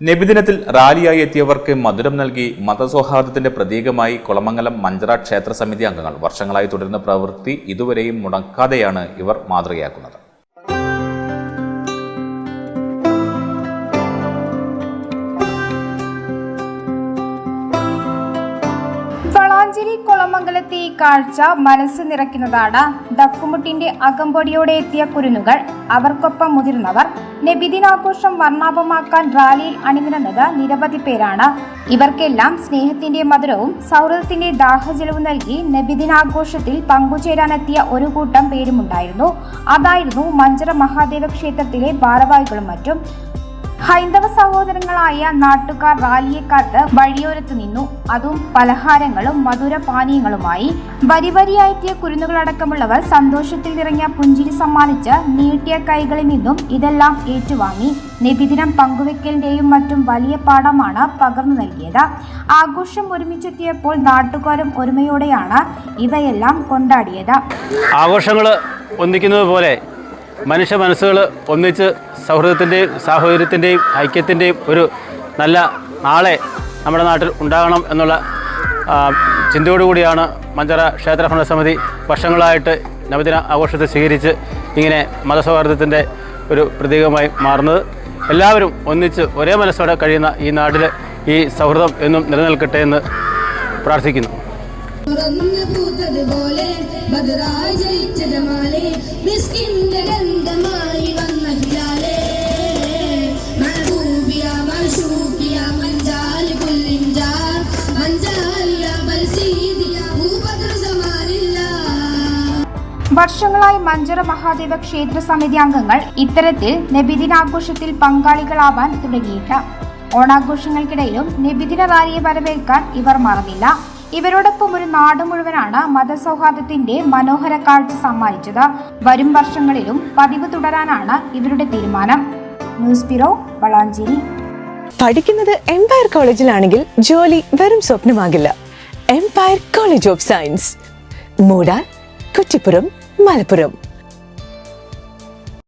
നബിദിനത്തിൽ റാലിയായി എത്തിയവർക്ക് മധുരം നൽകി മതസൗഹാർദ്ദത്തിന്റെ പ്രതീകമായി കുളമംഗലം മഞ്ചറ ക്ഷേത്ര സമിതി അംഗങ്ങൾ. വർഷങ്ങളായി തുടരുന്ന പ്രവൃത്തി ഇതുവരെയും മുടക്കാതെയാണ് ഇവർ മാതൃകയാക്കുന്നത്. വളാഞ്ചേരി കുളമംഗലത്തെ ഈ കാഴ്ച മനസ്സ് നിറയ്ക്കുന്നതാണ്. ദക്കുമുട്ടിന്റെ അകമ്പടിയോടെ എത്തിയ കുരുന്നുകൾ. അവർക്കൊപ്പം മുതിർന്നവർ. നബിദിനാഘോഷം വർണാഭമാക്കാൻ റാലിയിൽ അണിനിരന്നത് നിരവധി പേരാണ്. ഇവർക്കെല്ലാം സ്നേഹത്തിന്റെ മധുരവും സൗഹൃദത്തിന്റെ ദാഹജലവും നൽകി നബിദിനാഘോഷത്തിൽ പങ്കുചേരാനെത്തിയ ഒരു കൂട്ടം പേരുമുണ്ടായിരുന്നു. അതായിരുന്നു മഞ്ചര മഹാദേവ ക്ഷേത്രത്തിലെ ഭാരവാഹികളും മറ്റും. ഹൈന്ദവ സഹോദരങ്ങളായ നാട്ടുകാർ റാലിയെ കാത്ത് വഴിയോരത്ത് നിന്നു. അതും പലഹാരങ്ങളും മധുരപാനീയങ്ങളുമായി. പാനീയങ്ങളുമായി വരി വരിയായെത്തിയ കുരുന്നുകളടക്കമുള്ളവർ സന്തോഷത്തിൽ നിറഞ്ഞ പുഞ്ചിരി സമ്മാനിച്ച് നീട്ടിയ കൈകളിൽ നിന്നും ഇതെല്ലാം ഏറ്റുവാങ്ങി. നിബിദിനം പങ്കുവെക്കലിന്റെയും മറ്റും വലിയ പാഠമാണ് പകർന്നു നൽകിയത്. ആഘോഷം ഒരുമിച്ചെത്തിയപ്പോൾ നാട്ടുകാരും ഒരുമയോടെയാണ് ഇവയെല്ലാം കൊണ്ടാടിയത്. ആഘോഷങ്ങൾ ഒന്നിക്കുന്നത് പോലെ മനുഷ്യ മനസ്സുകൾ ഒന്നിച്ച് സൗഹൃദത്തിന്റെയും സാഹോദര്യത്തിന്റെയും ഐക്യത്തിന്റെയും ഒരു നല്ല നാളെ നമ്മുടെ നാട്ടിൽ ഉണ്ടാകണം എന്നുള്ള ചിന്തയോടുകൂടിയാണ് മഞ്ചറ ക്ഷേത്ര ഭരണസമിതി വർഷങ്ങളായിട്ട് നവദിന ആഘോഷത്തെ സ്വീകരിച്ച് ഇങ്ങനെ മതസൗഹാർദ്ദത്തിന്റെ ഒരു പ്രതീകമായി മാറുന്നത്. എല്ലാവരും ഒന്നിച്ച് ഒരേ മനസ്സോടെ കഴിയുന്ന ഈ നാട്ടിൽ ഈ സൗഹൃദം എന്നും നിലനിൽക്കട്ടെ എന്ന് പ്രാർത്ഥിക്കുന്നു. ബദറായി ജയിച്ച വർഷങ്ങളായി മഞ്ചറ മഹാദേവ ക്ഷേത്ര സമിതി അംഗങ്ങൾ ഇത്തരത്തിൽ നബിദിനാഘോഷത്തിൽ പങ്കാളികളാവാൻ തുടങ്ങിയിട്ട് ഓണാഘോഷങ്ങൾക്കിടയിലും നബിദിന റാലിയെ വരവേൽക്കാൻ ഇവർ മറന്നില്ല. ഇവരോടൊപ്പം ഒരു നാട് മുഴുവനാണ് മതസൗഹാർദ്ദത്തിന്റെ മനോഹര കാഴ്ച സമ്മാനിച്ചത്. വരും വർഷങ്ങളിലും പതിവ് തുടരാനാണ് ഇവരുടെ തീരുമാനം. News bureau Valanchery. പഠിക്കുന്നത് എംപയർ കോളേജിലാണെങ്കിൽ ജോലി വെറും സ്വപ്നമാകില്ല. Empire College of Science Moodal Kuttippuram Malappuram.